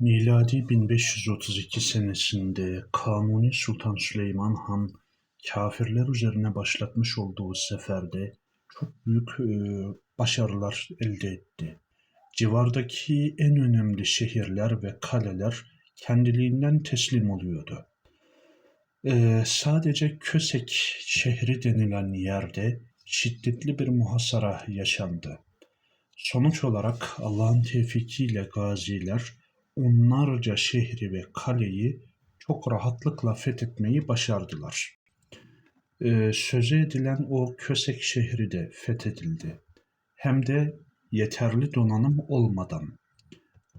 Miladi 1532 senesinde Kanuni Sultan Süleyman Han kâfirler üzerine başlatmış olduğu seferde çok büyük e, başarılar elde etti. Civardaki en önemli şehirler ve kaleler kendiliğinden teslim oluyordu. E, sadece Kösek şehri denilen yerde şiddetli bir muhasara yaşandı. Sonuç olarak Allah'ın tevfikiyle gaziler onlarca şehri ve kaleyi çok rahatlıkla fethetmeyi başardılar. Ee, söze edilen o Kösek şehri de fethedildi. Hem de yeterli donanım olmadan.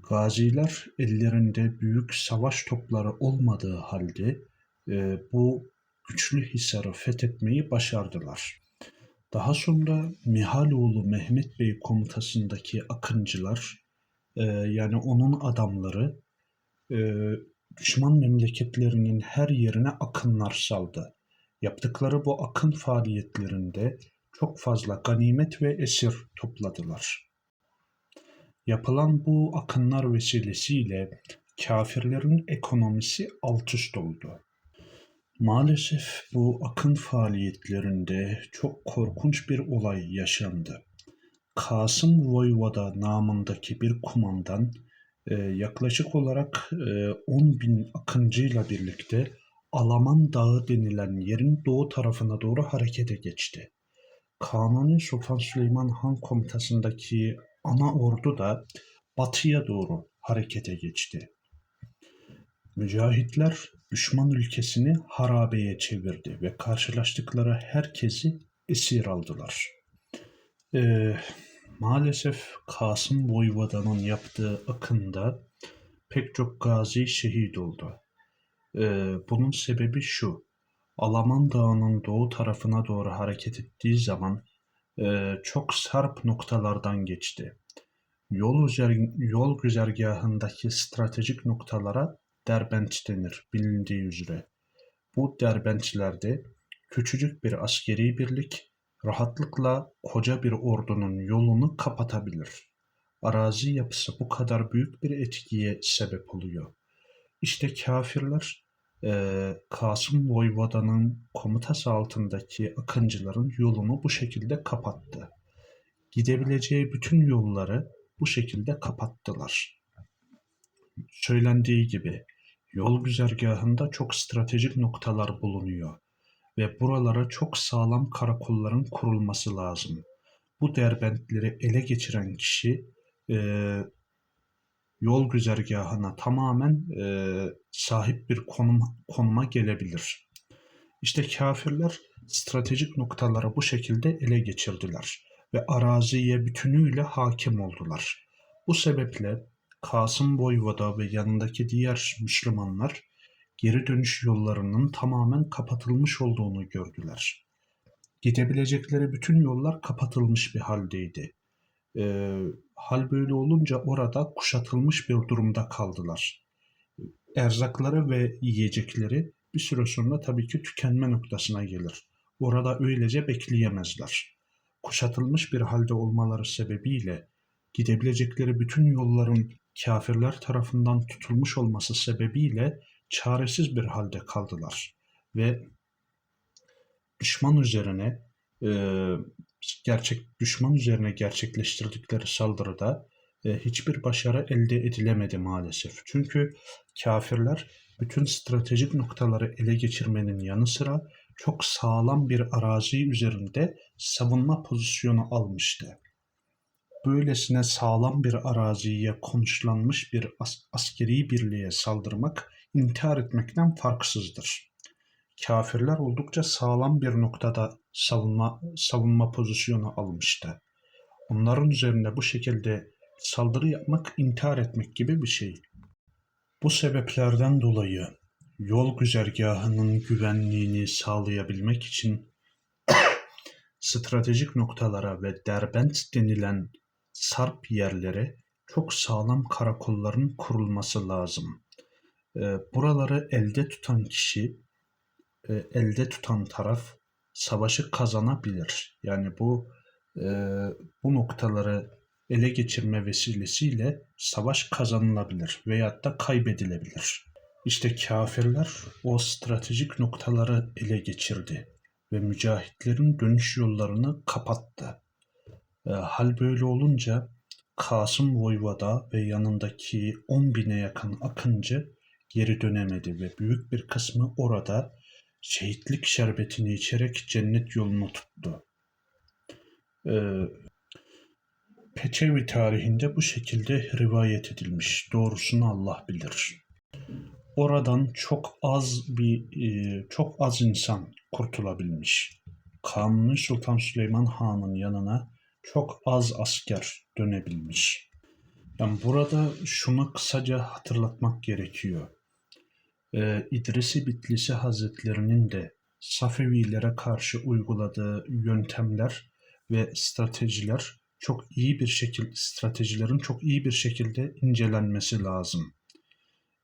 Gaziler ellerinde büyük savaş topları olmadığı halde e, bu güçlü hisarı fethetmeyi başardılar. Daha sonra Mihaloğlu Mehmet Bey komutasındaki akıncılar e, yani onun adamları e, düşman memleketlerinin her yerine akınlar saldı. Yaptıkları bu akın faaliyetlerinde çok fazla ganimet ve esir topladılar. Yapılan bu akınlar vesilesiyle kafirlerin ekonomisi alt üst oldu. Maalesef bu akın faaliyetlerinde çok korkunç bir olay yaşandı. Kasım Voyvoda namındaki bir kumandan e, yaklaşık olarak e, 10 bin akıncıyla birlikte Alaman Dağı denilen yerin doğu tarafına doğru harekete geçti. Kanuni Sultan Süleyman Han komutasındaki ana ordu da batıya doğru harekete geçti. Mücahitler düşman ülkesini harabeye çevirdi ve karşılaştıkları herkesi esir aldılar. Ee, maalesef Kasım Voyvoda'nın yaptığı akında pek çok gazi şehit oldu. Ee, bunun sebebi şu, Alaman Dağı'nın doğu tarafına doğru hareket ettiği zaman e, çok sarp noktalardan geçti. Yol, yol güzergahındaki stratejik noktalara Derbent denir bilindiği üzere. Bu derbentlerde küçücük bir askeri birlik rahatlıkla koca bir ordunun yolunu kapatabilir. Arazi yapısı bu kadar büyük bir etkiye sebep oluyor. İşte kafirler e, Kasım Voyvoda'nın komutası altındaki akıncıların yolunu bu şekilde kapattı. Gidebileceği bütün yolları bu şekilde kapattılar. Söylendiği gibi Yol güzergahında çok stratejik noktalar bulunuyor ve buralara çok sağlam karakolların kurulması lazım. Bu derbentleri ele geçiren kişi e, yol güzergahına tamamen e, sahip bir konum, konuma gelebilir. İşte kafirler stratejik noktaları bu şekilde ele geçirdiler ve araziye bütünüyle hakim oldular. Bu sebeple Kasım Voyvoda ve yanındaki diğer Müslümanlar geri dönüş yollarının tamamen kapatılmış olduğunu gördüler. Gidebilecekleri bütün yollar kapatılmış bir haldeydi. Ee, hal böyle olunca orada kuşatılmış bir durumda kaldılar. Erzakları ve yiyecekleri bir süre sonra tabii ki tükenme noktasına gelir. Orada öylece bekleyemezler. Kuşatılmış bir halde olmaları sebebiyle gidebilecekleri bütün yolların kafirler tarafından tutulmuş olması sebebiyle çaresiz bir halde kaldılar ve düşman üzerine e, gerçek düşman üzerine gerçekleştirdikleri saldırıda e, hiçbir başarı elde edilemedi maalesef. Çünkü kafirler bütün stratejik noktaları ele geçirmenin yanı sıra çok sağlam bir arazi üzerinde savunma pozisyonu almıştı böylesine sağlam bir araziye konuşlanmış bir as askeri birliğe saldırmak intihar etmekten farksızdır. Kafirler oldukça sağlam bir noktada savunma, savunma pozisyonu almıştı. Onların üzerine bu şekilde saldırı yapmak intihar etmek gibi bir şey. Bu sebeplerden dolayı yol güzergahının güvenliğini sağlayabilmek için stratejik noktalara ve derbent denilen sarp yerlere çok sağlam karakolların kurulması lazım. E, buraları elde tutan kişi, e, elde tutan taraf savaşı kazanabilir. Yani bu e, bu noktaları ele geçirme vesilesiyle savaş kazanılabilir veyahut da kaybedilebilir. İşte kafirler o stratejik noktaları ele geçirdi ve mücahitlerin dönüş yollarını kapattı. E, hal böyle olunca Kasım Voyvoda ve yanındaki 10 bine yakın akıncı geri dönemedi ve büyük bir kısmı orada şehitlik şerbetini içerek cennet yolunu tuttu. Ee, Peçevi tarihinde bu şekilde rivayet edilmiş. Doğrusunu Allah bilir. Oradan çok az bir e, çok az insan kurtulabilmiş. Kanuni Sultan Süleyman Han'ın yanına çok az asker dönebilmiş. Yani burada şunu kısaca hatırlatmak gerekiyor. Ee, İdrisi Bitlisi Hazretlerinin de Safevilere karşı uyguladığı yöntemler ve stratejiler çok iyi bir şekilde stratejilerin çok iyi bir şekilde incelenmesi lazım.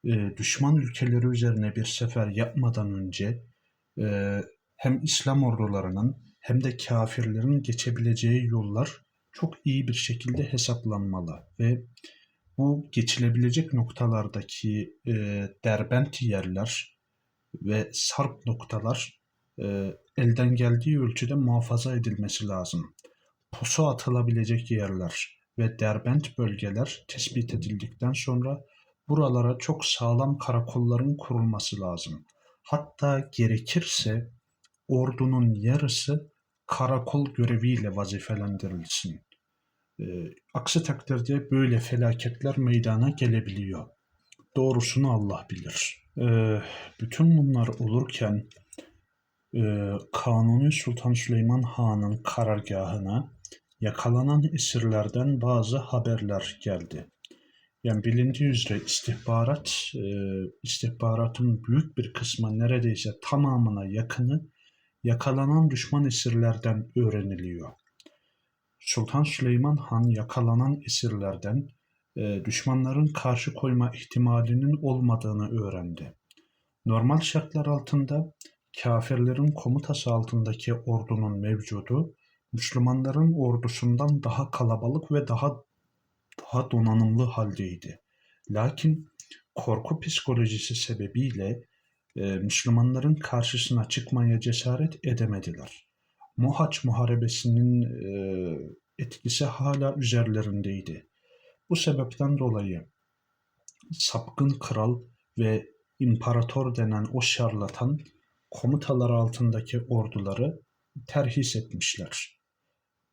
Ee, düşman ülkeleri üzerine bir sefer yapmadan önce e, hem İslam ordularının hem de kafirlerin geçebileceği yollar çok iyi bir şekilde hesaplanmalı ve bu geçilebilecek noktalardaki e, derbent yerler ve sarp noktalar e, elden geldiği ölçüde muhafaza edilmesi lazım. Pusu atılabilecek yerler ve derbent bölgeler tespit edildikten sonra buralara çok sağlam karakolların kurulması lazım. Hatta gerekirse ordunun yarısı karakol göreviyle vazifelendirilsin. E, aksi takdirde böyle felaketler meydana gelebiliyor. Doğrusunu Allah bilir. E, bütün bunlar olurken e, Kanuni Sultan Süleyman Han'ın karargahına yakalanan esirlerden bazı haberler geldi. Yani bilindiği üzere istihbarat, e, istihbaratın büyük bir kısmı neredeyse tamamına yakını yakalanan düşman esirlerden öğreniliyor. Sultan Süleyman Han yakalanan esirlerden e, düşmanların karşı koyma ihtimalinin olmadığını öğrendi. Normal şartlar altında kafirlerin komutası altındaki ordunun mevcudu Müslümanların ordusundan daha kalabalık ve daha daha donanımlı haldeydi. Lakin korku psikolojisi sebebiyle e, Müslümanların karşısına çıkmaya cesaret edemediler. Mohaç Muharebesi'nin e, etkisi hala üzerlerindeydi. Bu sebepten dolayı sapkın kral ve imparator denen o şarlatan komutalar altındaki orduları terhis etmişler.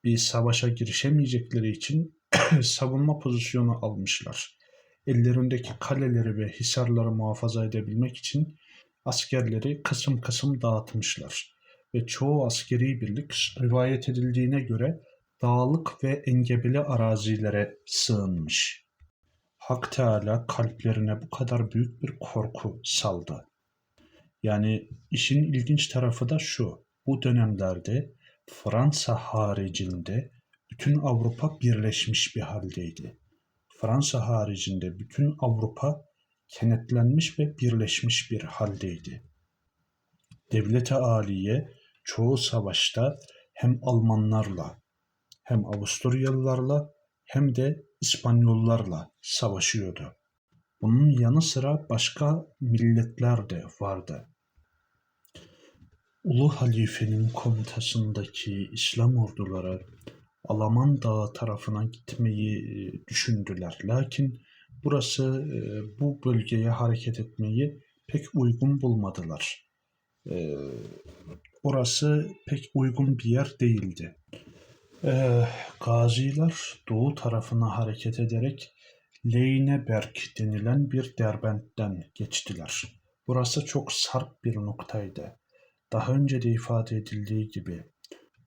Bir savaşa girişemeyecekleri için savunma pozisyonu almışlar. Ellerindeki kaleleri ve hisarları muhafaza edebilmek için askerleri kısım kısım dağıtmışlar ve çoğu askeri birlik rivayet edildiğine göre dağlık ve engebeli arazilere sığınmış. Hak Teala kalplerine bu kadar büyük bir korku saldı. Yani işin ilginç tarafı da şu. Bu dönemlerde Fransa haricinde bütün Avrupa birleşmiş bir haldeydi. Fransa haricinde bütün Avrupa kenetlenmiş ve birleşmiş bir haldeydi. Devlete aliye çoğu savaşta hem Almanlarla hem Avusturyalılarla hem de İspanyollarla savaşıyordu. Bunun yanı sıra başka milletler de vardı. Ulu Halife'nin komutasındaki İslam orduları Alaman Dağı tarafına gitmeyi e, düşündüler. Lakin burası e, bu bölgeye hareket etmeyi pek uygun bulmadılar. Orası pek uygun bir yer değildi. Gaziler doğu tarafına hareket ederek Leyneberg denilen bir derbentten geçtiler. Burası çok sarp bir noktaydı. Daha önce de ifade edildiği gibi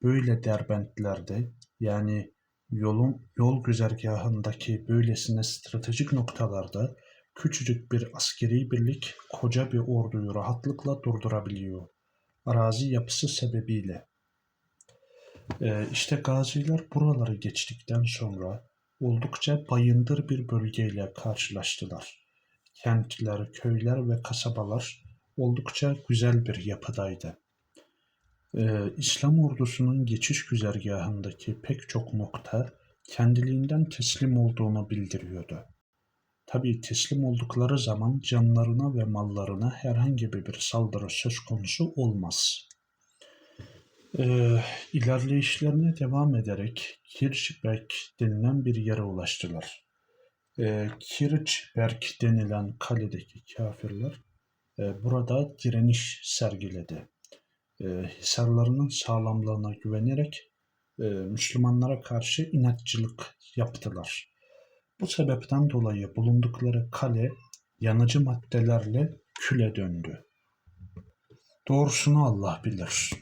böyle derbentlerde yani yolun yol güzergahındaki böylesine stratejik noktalarda küçücük bir askeri birlik koca bir orduyu rahatlıkla durdurabiliyor. Arazi yapısı sebebiyle. Ee, işte gaziler buraları geçtikten sonra oldukça bayındır bir bölgeyle karşılaştılar. Kentler, köyler ve kasabalar oldukça güzel bir yapıdaydı. Ee, İslam ordusunun geçiş güzergahındaki pek çok nokta kendiliğinden teslim olduğunu bildiriyordu. Tabii teslim oldukları zaman canlarına ve mallarına herhangi bir saldırı söz konusu olmaz. Ee, ilerleyişlerine devam ederek Kirchberg denilen bir yere ulaştılar. Ee, Kirchberg denilen kaledeki kafirler e, burada direniş sergiledi. E, hisarlarının sağlamlığına güvenerek e, Müslümanlara karşı inatçılık yaptılar. Bu sebepten dolayı bulundukları kale yanıcı maddelerle küle döndü. Doğrusunu Allah bilir.